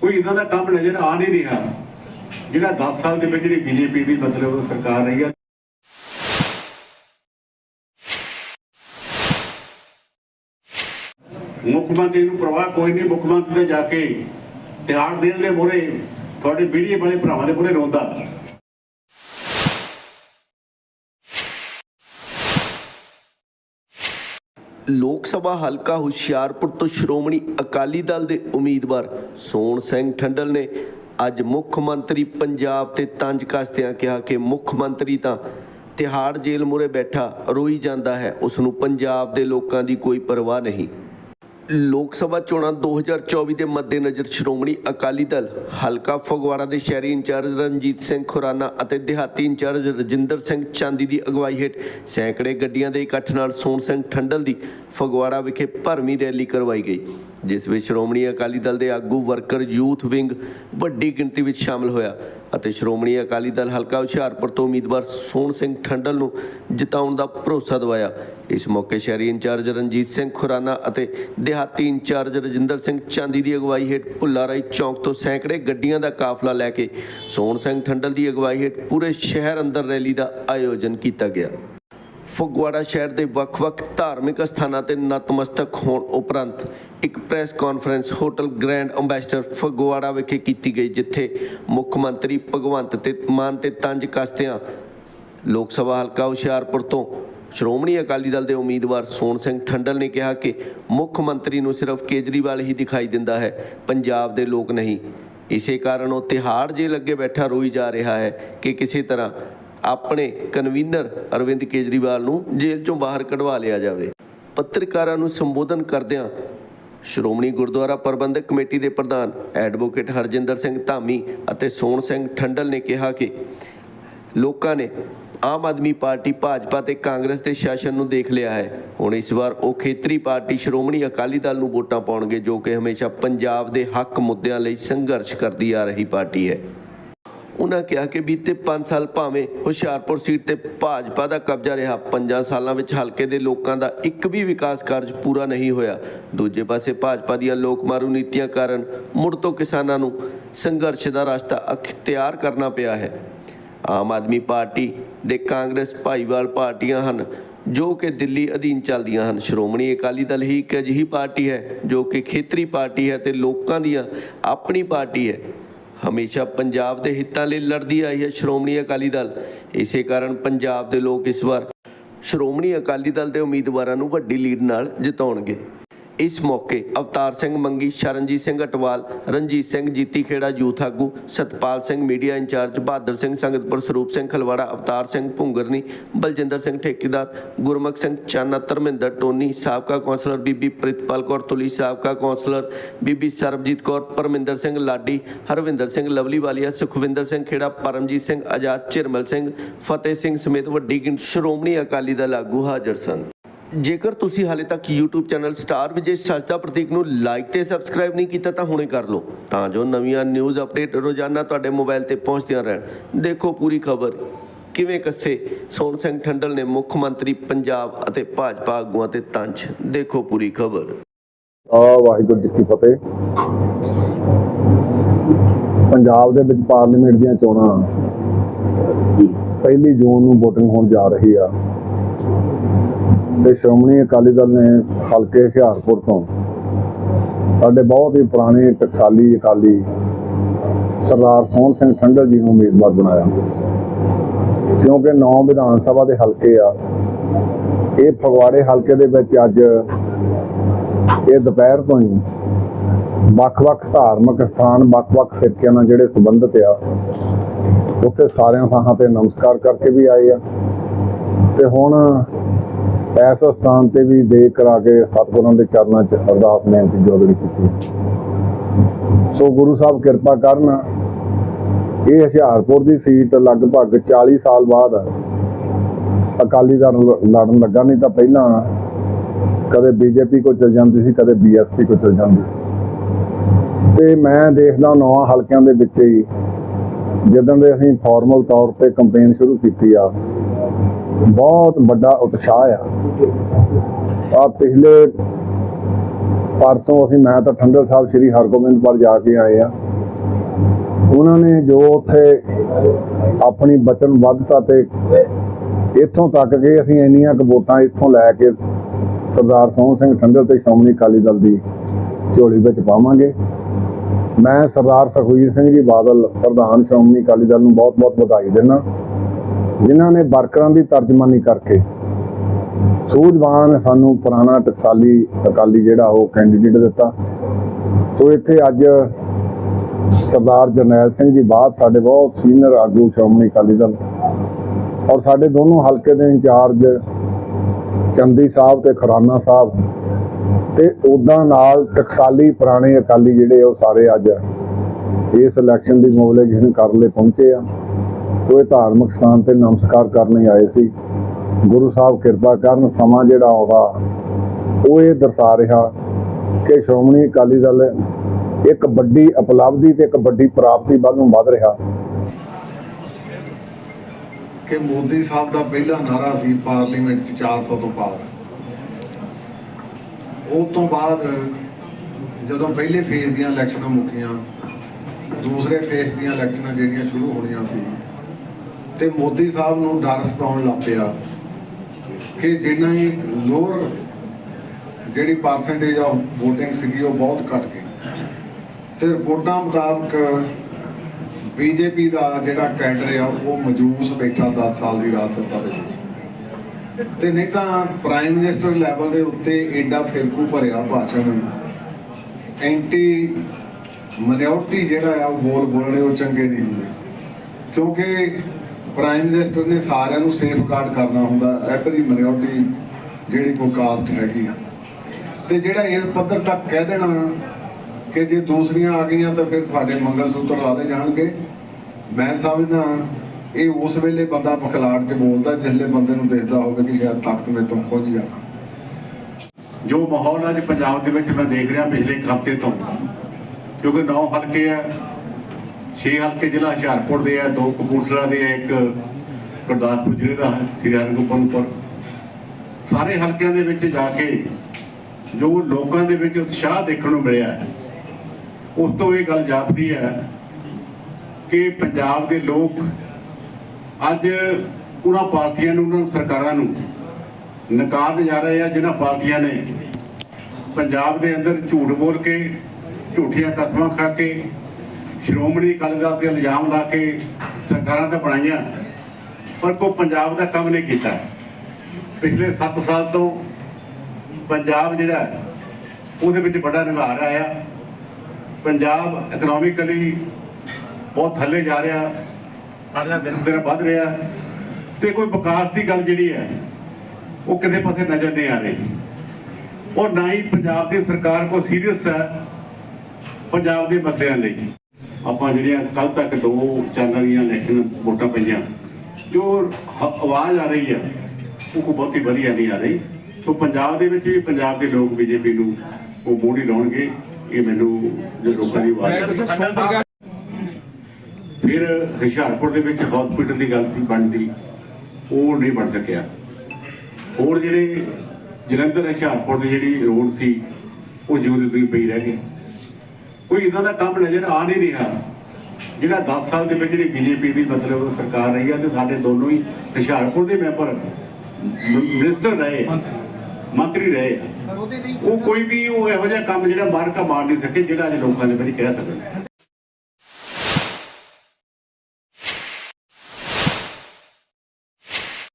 ਕੋਈ ਇਦਾਂ ਦਾ ਕੰਮ ਨਜ਼ਰ ਆ ਨਹੀਂ ਰਿਹਾ। ਜਿਹੜਾ 10 ਸਾਲ ਦੇ ਵਿੱਚ ਜਿਹੜੀ ਬੀਜੇਪੀ ਦੀ ਮਤਲਬ ਸਰਕਾਰ ਰਹੀ ਹੈ ਮੁੱਖ ਮੰਤਰੀ ਨੂੰ ਪ੍ਰਵਾਹ ਕੋਈ ਨਹੀਂ, ਮੁੱਖ ਮੰਤਰੀ ਤੇ ਜਾ ਕੇ ਤਿਹਾੜ ਦੇਣ ਦੇ ਮੋਰੇ ਤੁਹਾਡੇ ਮੀਡੀਆ ਵਾਲੇ ਭਰਾਵਾਂ ਦੇ ਮੋਰੇ ਰੋਂਦਾ। ਲੋਕ ਸਭਾ ਹਲਕਾ ਹੁਸ਼ਿਆਰਪੁਰ ਤੋਂ ਸ਼੍ਰੋਮਣੀ ਅਕਾਲੀ ਦਲ ਦੇ ਉਮੀਦਵਾਰ ਸੋਹਣ ਸਿੰਘ ਠੰਡਲ ਨੇ ਅੱਜ ਮੁੱਖ ਮੰਤਰੀ ਪੰਜਾਬ ਤੇ ਤੰਜ ਕਸਦਿਆਂ ਕਿਹਾ ਕਿ ਮੁੱਖ ਮੰਤਰੀ ਤਾਂ ਤਿਹਾੜ ਜੇਲ੍ਹ ਮੁਰੇ ਬੈਠਾ ਰੋਈ ਜਾਂਦਾ ਹੈ। ਉਸ ਨੂੰ ਪੰਜਾਬ ਦੇ ਲੋਕਾਂ ਦੀ ਕੋਈ ਪਰਵਾਹ ਨਹੀਂ। ਲੋਕ ਸਭਾ ਚੋਣਾਂ 2024 ਦੇ ਮੱਦੇਨਜ਼ਰ ਸ਼੍ਰੋਮਣੀ ਅਕਾਲੀ ਦਲ, ਹਲਕਾ ਫਗਵਾੜਾ ਦੇ ਸ਼ਹਿਰੀ ਇੰਚਾਰਜ ਰਣਜੀਤ ਸਿੰਘ ਖੁਰਾਨਾ ਅਤੇ ਦਿਹਾਤੀ ਇੰਚਾਰਜ ਰਜਿੰਦਰ ਸਿੰਘ ਚਾਂਦੀ ਦੀ ਅਗਵਾਈ ਹੇਠ ਸੈਂਕੜੇ ਗੱਡੀਆਂ ਦੇ ਇਕੱਠ ਨਾਲ ਸੋਹਣ ਸਿੰਘ ਠੰਡਲ ਦੀ ਫਗਵਾੜਾ ਵਿਖੇ ਭਰਵੀਂ ਰੈਲੀ ਕਰਵਾਈ ਗਈ। ਜਿਸ ਵਿੱਚ ਸ਼੍ਰੋਮਣੀ ਅਕਾਲੀ ਦਲ ਦੇ ਆਗੂ ਵਰਕਰ ਯੂਥ ਵਿੰਗ ਵੱਡੀ ਗਿਣਤੀ ਵਿੱਚ ਸ਼ਾਮਲ ਹੋਇਆ ਅਤੇ ਸ਼੍ਰੋਮਣੀ ਅਕਾਲੀ ਦਲ ਹਲਕਾ ਹੁਸ਼ਿਆਰਪੁਰ ਤੋਂ ਉਮੀਦਵਾਰ ਸੋਹਣ ਸਿੰਘ ਠੰਡਲ ਨੂੰ ਜਿਤਾਉਣ ਦਾ ਭਰੋਸਾ ਦਵਾਇਆ। ਇਸ ਮੌਕੇ ਸ਼ਹਿਰੀ ਇੰਚਾਰਜ ਰਣਜੀਤ ਸਿੰਘ ਖੁਰਾਨਾ ਅਤੇ ਦਿਹਾਤੀ ਇੰਚਾਰਜ ਰਜਿੰਦਰ ਸਿੰਘ ਚਾਂਦੀ ਦੀ ਅਗਵਾਈ ਹੇਠ ਭੁੱਲਾਰਾਈ ਚੌਂਕ ਤੋਂ ਸੈਂਕੜੇ ਗੱਡੀਆਂ ਦਾ ਕਾਫਲਾ ਲੈ ਕੇ ਸੋਹਣ ਸਿੰਘ ਠੰਡਲ ਦੀ ਅਗਵਾਈ ਹੇਠ ਪੂਰੇ ਸ਼ਹਿਰ ਅੰਦਰ ਰੈਲੀ ਦਾ ਆਯੋਜਨ ਕੀਤਾ ਗਿਆ। ਫਗਵਾੜਾ ਸ਼ਹਿਰ ਦੇ ਵੱਖ-ਵੱਖ ਧਾਰਮਿਕ ਸਥਾਨਾਂ ਤੇ ਨਤਮਸਤਕ ਹੋਣ ਉਪਰੰਤ ਇੱਕ press conference hotel grand ambassador Phagwara ਵਿਖੇ ਕੀਤੀ ਗਈ, ਜਿੱਥੇ ਮੁੱਖ ਮੰਤਰੀ ਭਗਵੰਤ ਤੇ ਮਾਨ ਤੇ ਤੰਜ ਕਸਦਿਆਂ ਲੋਕ ਸਭਾ ਹਲਕਾ ਹੁਸ਼ਿਆਰਪੁਰ ਤੋਂ ਸ਼੍ਰੋਮਣੀ ਅਕਾਲੀ ਦਲ ਦੇ ਉਮੀਦਵਾਰ ਸੋਹਣ ਸਿੰਘ ਠੰਡਲ ਨੇ ਕਿਹਾ ਕਿ ਮੁੱਖ ਮੰਤਰੀ ਨੂੰ ਸਿਰਫ ਕੇਜਰੀਵਾਲ ਹੀ ਦਿਖਾਈ ਦਿੰਦਾ ਹੈ, ਪੰਜਾਬ ਦੇ ਲੋਕ ਨਹੀਂ। ਇਸੇ ਕਾਰਨ ਉਹ ਤਿਹਾੜ ਜੇ ਲੱਗੇ ਬੈਠਾ ਰੋਈ ਜਾ ਰਿਹਾ ਹੈ ਕਿ ਕਿਸੇ ਤਰ੍ਹਾਂ ਆਪਣੇ ਕਨਵੀਨਰ ਅਰਵਿੰਦ ਕੇਜਰੀਵਾਲ ਨੂੰ ਜੇਲ੍ਹ ਚੋਂ ਬਾਹਰ ਕਢਵਾ ਲਿਆ ਜਾਵੇ। ਪੱਤਰਕਾਰਾਂ ਨੂੰ ਸੰਬੋਧਨ ਕਰਦਿਆਂ ਸ਼੍ਰੋਮਣੀ ਗੁਰਦੁਆਰਾ ਪ੍ਰਬੰਧਕ ਕਮੇਟੀ ਦੇ ਪ੍ਰਧਾਨ ਐਡਵੋਕੇਟ ਹਰਜਿੰਦਰ ਸਿੰਘ ਧਾਮੀ ਅਤੇ ਸੋਹਣ ਸਿੰਘ ਠੰਡਲ ਨੇ ਕਿਹਾ ਕਿ ਲੋਕਾਂ ਨੇ ਆਮ ਆਦਮੀ ਪਾਰਟੀ ਭਾਜਪਾ ਤੇ ਕਾਂਗਰਸ ਦੇ ਸ਼ਾਸਨ ਨੂੰ ਦੇਖ ਲਿਆ ਹੈ। ਹੁਣ ਇਸ ਵਾਰ ਉਹ ਖੇਤਰੀ ਪਾਰਟੀ ਸ਼੍ਰੋਮਣੀ ਅਕਾਲੀ ਦਲ ਨੂੰ ਵੋਟਾਂ ਪਾਉਣਗੇ, ਜੋ ਕਿ ਹਮੇਸ਼ਾ ਪੰਜਾਬ ਦੇ ਹੱਕ ਮੁੱਦਿਆਂ ਲਈ ਸੰਘਰਸ਼ ਕਰਦੀ ਆ ਰਹੀ ਪਾਰਟੀ ਹੈ। ਉਹਨਾਂ ਕਿਹਾ ਕਿ ਬੀਤੇ 5 ਸਾਲ ਭਾਵੇਂ ਹੁਸ਼ਿਆਰਪੁਰ ਸੀਟ ਤੇ ਭਾਜਪਾ ਦਾ ਕਬਜ਼ਾ ਰਿਹਾ 5 ਸਾਲਾਂ ਵਿੱਚ ਹਲਕੇ ਦੇ ਲੋਕਾਂ ਦਾ ਇੱਕ ਵੀ ਵਿਕਾਸ ਕਾਰਜ ਪੂਰਾ ਨਹੀਂ ਹੋਇਆ। ਦੂਜੇ ਪਾਸੇ ਭਾਜਪਾ ਦੀਆਂ ਲੋਕ ਮਾਰੂ ਨੀਤੀਆਂ ਕਾਰਨ ਮੁੜ ਤੋਂ ਕਿਸਾਨਾਂ ਨੂੰ ਸੰਘਰਸ਼ ਦਾ ਰਸਤਾ ਅਖਤਿਆਰ ਕਰਨਾ ਪਿਆ ਹੈ। ਆਮ ਆਦਮੀ ਪਾਰਟੀ ਦੇ ਕਾਂਗਰਸ ਭਾਈਵਾਲ ਪਾਰਟੀਆਂ ਹਨ, ਜੋ ਕਿ ਦਿੱਲੀ ਅਧੀਨ ਚੱਲਦੀਆਂ ਹਨ। ਸ਼੍ਰੋਮਣੀ ਅਕਾਲੀ ਦਲ ਹੀ ਇੱਕ ਅਜਿਹੀ ਪਾਰਟੀ ਹੈ, ਜੋ ਕਿ ਖੇਤਰੀ ਪਾਰਟੀ ਹੈ ਤੇ ਲੋਕਾਂ ਦੀਆਂ ਆਪਣੀ ਪਾਰਟੀ ਹੈ। ਹਮੇਸ਼ਾ ਪੰਜਾਬ ਦੇ ਹਿੱਤਾਂ ਲਈ ਲੜਦੀ ਆਈ ਹੈ ਸ਼੍ਰੋਮਣੀ ਅਕਾਲੀ ਦਲ। ਇਸੇ ਕਾਰਨ ਪੰਜਾਬ ਦੇ ਲੋਕ ਇਸ ਵਾਰ ਸ਼੍ਰੋਮਣੀ ਅਕਾਲੀ ਦਲ ਦੇ ਉਮੀਦਵਾਰਾਂ ਨੂੰ ਵੱਡੀ ਲੀਡ ਨਾਲ ਜਿਤਾਉਣਗੇ। ਇਸ ਮੌਕੇ ਅਵਤਾਰ ਸਿੰਘ ਮੰਗੀ, ਸ਼ਰਨਜੀਤ ਸਿੰਘ ਅਟਵਾਲ, ਰਣਜੀਤ ਸਿੰਘ, ਜੀਤੀ ਖੇੜਾ ਯੂਥ ਆਗੂ, ਸਤਪਾਲ ਸਿੰਘ ਮੀਡੀਆ ਇੰਚਾਰਜ, ਬਹਾਦਰ ਸਿੰਘ, ਸੰਗਤਪੁਰ, ਸਰੂਪ ਸਿੰਘ ਖਲਵਾੜਾ, ਅਵਤਾਰ ਸਿੰਘ ਭੁੰਗਰਨੀ, ਬਲਜਿੰਦਰ ਸਿੰਘ ਠੇਕੇਦਾਰ, ਗੁਰਮੁਖ ਸਿੰਘ ਚਾਨਾ, ਧਰਮਿੰਦਰ ਟੋਨੀ, ਸਾਬਕਾ ਕੌਂਸਲਰ ਬੀਬੀ ਪ੍ਰਿਤਪਾਲ ਕੌਰ ਤੁਲੀ, ਸਾਬਕਾ ਕੌਂਸਲਰ ਬੀਬੀ ਸਰਬਜੀਤ ਕੌਰ, ਪਰਮਿੰਦਰ ਸਿੰਘ ਲਾਡੀ, ਹਰਵਿੰਦਰ ਸਿੰਘ ਲਵਲੀ ਵਾਲੀਆ ਸੁਖਵਿੰਦਰ ਸਿੰਘ ਖੇੜਾ, ਪਰਮਜੀਤ ਸਿੰਘ ਆਜ਼ਾਦ, ਝਿਰਮਲ ਸਿੰਘ, ਫਤਿਹ ਸਿੰਘ ਸਮੇਤ ਵੱਡੀ ਗਿਣਤੀ ਸ਼੍ਰੋਮਣੀ ਅਕਾਲੀ ਦਲ ਆਗੂ ਹਾਜ਼ਰ ਸਨ। ਜੇਕਰ ਤੁਸੀਂ ਹਾਲੇ ਤੱਕ YouTube ਚੈਨਲ ਸਟਾਰ ਵਿਜੇ ਸੱਚ ਪ੍ਰਤੀਕ ਨੂੰ ਲਾਈਕ ਤੇ ਸਬਸਕ੍ਰਾਈਬ ਨਹੀਂ ਕੀਤਾ ਤਾਂ ਹੁਣੇ ਕਰ ਲਓ। ਤਾਂ ਜੋ ਨਵੀਆਂ ਨਿਊਜ਼ ਅਪਡੇਟ ਰੋਜ਼ਾਨਾ ਤੁਹਾਡੇ ਮੋਬਾਈਲ ਤੇ ਪਹੁੰਚਦੀਆਂ ਰਹਿਣ। ਦੇਖੋ ਪੂਰੀ ਖਬਰ। ਕਿਵੇਂ ਕੱਸੇ? ਸੋਹਣ ਸਿੰਘ ਠੰਡਲ ਨੇ ਮੁੱਖ ਮੰਤਰੀ ਪੰਜਾਬ ਅਤੇ ਭਾਜਪਾ ਆਗੂਆਂ ਤੇ ਤੰਜ। ਦੇਖੋ ਪੂਰੀ ਖਬਰ। ਆ ਵਾਹਿਗੁਰੂ ਜੀ ਕੀ ਫਤਿਹ। ਪੰਜਾਬ ਦੇ ਵਿੱਚ ਪਾਰਲੀਮੈਂਟ ਦੀਆਂ ਚੋਣਾਂ। ਪਹਿਲੀ ਜੂਨ ਨੂੰ VOTING ਹੋਣ ਜਾ ਰਹੀ ਆ। ਤੇ ਸ਼੍ਰੋਮਣੀ ਅਕਾਲੀ ਦਲ ਨੇ ਹਲਕੇ ਹੁਸ਼ਿਆਰਪੁਰ ਤੋਂ ਸਾਡੇ ਬਹੁਤ ਹੀ ਪੁਰਾਣੇ ਟਕਸਾਲੀ ਅਕਾਲੀ ਸਰਦਾਰ ਸੋਹਣ ਸਿੰਘ ਠੰਡਲ ਜੀ ਨੂੰ ਉਮੀਦਵਾਰ ਬਣਾਇਆ। ਕਿਉਂਕਿ ਨੌ ਵਿਧਾਨ ਸਭਾ ਦੇ ਹਲਕੇ ਆ, ਇਹ ਫਗਵਾੜੇ ਹਲਕੇ ਦੇ ਵਿੱਚ ਅੱਜ ਇਹ ਦੁਪਹਿਰ ਤੋਂ ਹੀ ਵੱਖ-ਵੱਖ ਧਾਰਮਿਕ ਸਥਾਨ, ਵੱਖ-ਵੱਖ ਫਿਰਕਿਆਂ ਨਾਲ ਜਿਹੜੇ ਸੰਬੰਧਿਤ ਆ, ਉੱਥੇ ਸਾਰਿਆਂ ਥਾਂ ਤੇ ਨਮਸਕਾਰ ਕਰਕੇ ਵੀ ਆਏ ਆ। ਤੇ ਹੁਣ ਇਸ ਸਥਾਨ ਤੇ ਵੀ ਦੇਖ ਕਰਾ ਕੇ ਸਤਿਗੁਰਾਂ ਦੇ ਚਰਨਾਂ 'ਚ ਅਰਦਾਸ ਬੇਨਤੀ ਜੋਦੜੀ ਕੀਤੀ। ਸੋ ਗੁਰੂ ਸਾਹਿਬ ਕਿਰਪਾ ਕਰਨ, ਇਹ ਹੁਸ਼ਿਆਰਪੁਰ ਦੀ ਸੀਟ ਲਗਭਗ 40 ਸਾਲ ਬਾਅਦ ਅਕਾਲੀ ਦਲ ਲੜਨ ਲੱਗਾ, ਨਹੀਂ ਤਾਂ ਪਹਿਲਾਂ ਕਦੇ ਬੀਜੇਪੀ ਕੋ ਚਲ ਜਾਂਦੀ ਸੀ, ਕਦੇ ਬੀਐਸਪੀ ਕੋ ਚਲ ਜਾਂਦੀ ਸੀ। ਤੇ ਮੈਂ ਦੇਖਦਾ ਨੌਂ ਹਲਕਿਆਂ ਦੇ ਵਿੱਚ ਹੀ ਜਦੋਂ ਦੇ ਅਸੀਂ ਫਾਰਮਲ ਤੌਰ ਤੇ ਕੈਂਪੇਨ ਸ਼ੁਰੂ ਕੀਤੀ ਆ ਬਹੁਤ ਵੱਡਾ ਉਤਸ਼ਾਹ ਆ। ਆ ਪਿਛਲੇ ਪਰਸੋਂ ਅਸੀਂ, ਮੈਂ ਤਾਂ ਠੰਡਲ ਸਾਹਿਬ ਸ੍ਰੀ ਹਰਗੋਬਿੰਦਪੁਰ ਜਾ ਕੇ ਆਏ ਆ। ਉਹਨਾਂ ਨੇ ਜੋ ਉੱਥੇ ਆਪਣੀ ਵਚਨਬੱਧਤਾ ਤੇ ਇੱਥੋਂ ਤੱਕ ਕਿ ਅਸੀਂ ਇੰਨੀਆਂ ਕੁ ਇੱਥੋਂ ਲੈ ਕੇ ਸਰਦਾਰ ਸੋਹਣ ਸਿੰਘ ਠੰਡਲ ਤੇ ਸ਼੍ਰੋਮਣੀ ਅਕਾਲੀ ਦਲ ਦੀ ਝੋਲੀ ਵਿੱਚ ਪਾਵਾਂਗੇ। ਮੈਂ ਸਰਦਾਰ ਸੁਖਬੀਰ ਸਿੰਘ ਜੀ ਬਾਦਲ, ਪ੍ਰਧਾਨ ਸ਼੍ਰੋਮਣੀ ਅਕਾਲੀ ਦਲ ਨੂੰ ਬਹੁਤ-ਬਹੁਤ ਵਧਾਈ ਦਿੰਦਾ। ਜਿਨ੍ਹਾਂ ਨੇ ਵਰਕਰਾਂ ਦੀ ਤਰਜਮਾਨੀ ਕਰਕੇ ਸੂਝਵਾਨ ਸਾਨੂੰ ਪੁਰਾਣਾ ਟਕਸਾਲੀ ਅਕਾਲੀ ਜਿਹੜਾ ਉਹ ਕੈਂਡੀਡੇਟ ਦਿੱਤਾ। ਸੋ ਇੱਥੇ ਅੱਜ ਸਰਦਾਰ ਜਰਨੈਲ ਸਿੰਘ ਜੀ ਬਾਦ ਸਾਡੇ ਬਹੁਤ ਸੀਨੀਅਰ ਆਗੂ ਸ਼੍ਰੋਮਣੀ ਅਕਾਲੀ ਦਲ ਔਰ ਸਾਡੇ ਦੋਨੋਂ ਹਲਕੇ ਦੇ ਇੰਚਾਰਜ ਚੰਦੀ ਸਾਹਿਬ ਤੇ ਖਰਾਨਾ ਸਾਹਿਬ ਤੇ ਉਦਾਂ ਨਾਲ ਟਕਸਾਲੀ ਪੁਰਾਣੇ ਅਕਾਲੀ ਜਿਹੜੇ ਉਹ ਸਾਰੇ ਅੱਜ ਇਸ ਇਲੈਕਸ਼ਨ ਦੀ ਮੋਬਿਲਾਈਜੇਸ਼ਨ ਕਰਨ ਲਈ ਪਹੁੰਚੇ ਆ। ਸੋ ਧਾਰਮਿਕ ਸਥਾਨ ਤੇ ਨਮਸਕਾਰ ਕਰਨ ਹੀ ਆਏ ਸੀ। ਗੁਰੂ ਸਾਹਿਬ ਕਿਰਪਾ ਕਰਨ, ਸਮਾਂ ਜਿਹੜਾ ਆਉਂਦਾ, ਉਹ ਇਹ ਦਰਸਾ ਰਿਹਾ ਕਿ ਸ਼੍ਰੋਮਣੀ ਅਕਾਲੀ ਦਲ ਇੱਕ ਵੱਡੀ ਉਪਲਬਧੀ ਤੇ ਇੱਕ ਵੱਡੀ ਪ੍ਰਾਪਤੀ ਵੱਲ ਨੂੰ ਵਧ ਰਿਹਾ। ਕਿ ਮੋਦੀ ਸਾਹਿਬ ਦਾ ਪਹਿਲਾ ਨਾਰਾ ਸੀ ਪਾਰਲੀਮੈਂਟ 'ਚ 400 ਤੋਂ ਪਾਰ। ਉਹ ਤੋਂ ਬਾਅਦ ਜਦੋਂ ਪਹਿਲੇ ਫੇਜ਼ ਦੀਆਂ ਇਲੈਕਸ਼ਨਾਂ ਮੁੱਕੀਆਂ, ਦੂਸਰੇ ਫੇਜ਼ ਦੀਆਂ ਇਲੈਕਸ਼ਨਾਂ ਜਿਹੜੀਆਂ ਸ਼ੁਰੂ ਹੋਣੀਆਂ ਸੀ ਤੇ ਮੋਦੀ ਸਾਹਿਬ ਨੂੰ ਡਰ ਸਤਾਉਣ ਲੱਗ ਪਿਆ ਕਿ ਜਿੰਨਾ ਹੀ ਲੋਅਰ ਜਿਹੜੀ ਪਰਸੈਂਟੇਜ ਆਫ VOTING ਸੀਗੀ ਉਹ ਬਹੁਤ ਘਟ ਗਈ। ਤੇ ਰਿਪੋਰਟਾਂ ਮੁਤਾਬਕ ਬੀਜੇਪੀ ਦਾ ਜਿਹੜਾ ਕੈਡਰ ਆ ਉਹ ਮਜੂਸ ਬੈਠਾ 10 ਸਾਲ ਦੀ ਰਾਜ ਸੱਤਾ ਦੇ ਵਿੱਚ। ਤੇ ਨਹੀਂ ਤਾਂ ਪ੍ਰਾਈਮ ਮਿਨਿਸਟਰ ਲੈਵਲ ਦੇ ਉੱਤੇ ਐਡਾ ਫਿਰਕੂ ਭਰਿਆ ਭਾਸ਼ਣ। ਐਂਟੀ ਮਿਨੋਰਟੀ ਜਿਹੜਾ ਆ ਉਹ ਬੋਲ ਬੋਲਣੇ ਉਹ ਚੰਗੇ ਨਹੀਂ ਹੁੰਦੇ। ਕਿਉਂਕਿ ਪ੍ਰਾਈਮ ਮਿਨਿਸਟਰ ਨੇ ਸਾਰਿਆਂ ਨੂੰ ਸੇਫ ਕਰਨਾ ਹੁੰਦਾ ਐਵਰੀ ਮਿਨੋਰਟੀ ਜਿਹੜੀ ਕੋ ਕਾਸਟ ਹੈਗੀ ਆ। ਤੇ ਜਿਹੜਾ ਇਸ ਪੱਧਰ ਤੱਕ ਕਹਿ ਦੇਣਾ ਕਿ ਜੇ ਦੂਸਰੀਆਂ ਆ ਗਈਆਂ ਤਾਂ ਫਿਰ ਤੁਹਾਡੇ ਮੰਗਲ ਸੂਤਰ ਲਾ ਲਏ ਜਾਣਗੇ। ਮੈਂ ਸਮਝਦਾ ਇਹ ਉਸ ਵੇਲੇ ਬੰਦਾ ਪਖਲਾੜ 'ਚ ਬੋਲਦਾ, ਜਿਸਲੇ ਬੰਦੇ ਨੂੰ ਦੇਖਦਾ ਹੋਵੇ ਕਿ ਸ਼ਾਇਦ ਤਖਤ ਮੇ ਤੋਂ ਖੁੱਜ ਜਾਣਾ। ਜੋ ਮਾਹੌਲ ਅੱਜ ਪੰਜਾਬ ਦੇ ਵਿੱਚ ਮੈਂ ਦੇਖ ਰਿਹਾ ਪਿਛਲੇ ਹਫ਼ਤੇ ਤੋਂ, ਕਿਉਂਕਿ ਨੌ ਹਲਕੇ ਆ 6 ਹਲਕੇ ਜ਼ਿਲ੍ਹਾ ਹੁਸ਼ਿਆਰਪੁਰ ਦੇ ਆ, ਦੋ ਕਪੂਰਥਲਾ ਦੇ ਆ, ਇੱਕ ਗੁਰਦਾਸਪੁਰ ਜ਼ਿਲ੍ਹੇ ਦਾ ਹੈ ਸ੍ਰੀ ਹਰਗੋਬਿੰਦਪੁਰ ਸਾਰੇ ਹਲਕਿਆਂ ਦੇ ਵਿੱਚ ਜਾ ਕੇ ਜੋ ਲੋਕਾਂ ਦੇ ਵਿੱਚ ਉਤਸ਼ਾਹ ਦੇਖਣ ਨੂੰ ਮਿਲਿਆ ਉਸ ਤੋਂ ਇਹ ਗੱਲ ਜਾਪਦੀ ਹੈ ਕਿ ਪੰਜਾਬ ਦੇ ਲੋਕ ਅੱਜ ਉਹਨਾਂ ਪਾਰਟੀਆਂ ਨੂੰ, ਉਹਨਾਂ ਸਰਕਾਰਾਂ ਨੂੰ ਨਕਾਰ ਜਾ ਰਹੇ ਆ, ਜਿਨ੍ਹਾਂ ਪਾਰਟੀਆਂ ਨੇ ਪੰਜਾਬ ਦੇ ਅੰਦਰ ਝੂਠ ਬੋਲ ਕੇ, ਝੂਠੀਆਂ ਕਸਮਾਂ ਖਾ ਕੇ ਸ਼੍ਰੋਮਣੀ ਅਕਾਲੀ ਦਲ ਤੇ ਇਲਜ਼ਾਮ ਲਾ ਕੇ ਸਰਕਾਰਾਂ ਤਾਂ ਬਣਾਈਆਂ, ਪਰ ਕੋਈ ਪੰਜਾਬ ਦਾ ਕੰਮ ਨਹੀਂ ਕੀਤਾ। ਪਿਛਲੇ 7 ਸਾਲ ਤੋਂ ਪੰਜਾਬ ਜਿਹੜਾ, ਉਹਦੇ ਵਿੱਚ ਵੱਡਾ ਨਿਵਾਰ ਆਇਆ। ਪੰਜਾਬ ਇਕਨੋਮਿਕਲੀ ਬਹੁਤ ਥੱਲੇ ਜਾ ਰਿਹਾ। ਅੜਦਾ ਦਿਨ ਦਿਨ ਵੱਧ ਰਿਹਾ। ਤੇ ਕੋਈ ਵਿਕਾਸ ਦੀ ਗੱਲ ਜਿਹੜੀ ਹੈ, ਉਹ ਕਿਤੇ ਪਾਸੇ ਨਜ਼ਰ ਨਹੀਂ ਆ ਰਹੀ। ਔਰ ਨਾ ਹੀ ਪੰਜਾਬ ਦੀ ਸਰਕਾਰ ਕੋ ਸੀਰੀਅਸ ਹੈ, ਪੰਜਾਬ ਦੇ ਮਸਲਿਆਂ ਲਈ। ਆਪਾਂ ਜਿਹੜੀਆਂ ਕੱਲ ਤੱਕ ਦੋ ਚੈਨਲ ਦੀਆਂ ਇਲੈਕਸ਼ਨ ਵੋਟਾਂ ਪਈਆਂ, ਜੋ ਆਵਾਜ਼ ਆ ਰਹੀ ਆ, ਉਹ ਕੋ ਬਹੁਤੀ ਵਧੀਆ ਨਹੀਂ ਆ ਰਹੀ। ਸੋ ਪੰਜਾਬ ਦੇ ਵਿੱਚ ਵੀ, ਪੰਜਾਬ ਦੇ ਲੋਕ ਬੀਜੇਪੀ ਨੂੰ ਉਹ ਮੋੜੀ ਲਾਉਣਗੇ, ਇਹ ਮੈਨੂੰ ਜੋ ਲੋਕਾਂ ਦੀ ਆਵਾਜ਼ ਫਿਰ ਹੁਸ਼ਿਆਰਪੁਰ ਦੇ ਵਿੱਚ ਹਸਪੀਟਲ ਦੀ ਗੱਲ ਸੀ ਬਣਦੀ, ਉਹ ਨਹੀਂ ਬਣ ਸਕਿਆ। ਹੋਰ ਜਿਹੜੇ ਜਲੰਧਰ ਹੁਸ਼ਿਆਰਪੁਰ ਦੀ ਜਿਹੜੀ ਰੋਡ ਸੀ, ਉਹ ਜਿਉਂ ਦੀ ਪਈ ਰਹਿ ਗਈ ਕੋਈ ਇਦਾਂ ਦਾ ਕੰਮ ਨਜ਼ਰ ਆ ਨਹੀਂ ਰਿਹਾ ਜਿਹੜਾ 10 ਸਾਲ ਦੇ ਵਿੱਚ ਜਿਹੜੀ ਬੀਜੇਪੀ ਦੀ ਮਤਲਬ ਸਰਕਾਰ ਰਹੀ ਹੈ ਤੇ ਸਾਡੇ ਦੋਨੋਂ ਹੀ ਹੁਸ਼ਿਆਰਪੁਰ ਦੇ ਮੈਂਬਰ ਮਿਨਿਸਟਰ ਰਹੇ ਮੰਤਰੀ ਰਹੇ। ਉਹ ਕੋਈ ਵੀ ਉਹ ਇਹੋ ਜਿਹਾ ਕੰਮ ਜਿਹੜਾ ਮਾਰਕਾ ਮਾਰ ਨਹੀਂ ਸਕੇ ਜਿਹੜਾ ਅੱਜ ਲੋਕਾਂ ਦੇ ਵਿੱਚ ਕਹਿ ਸਕਣ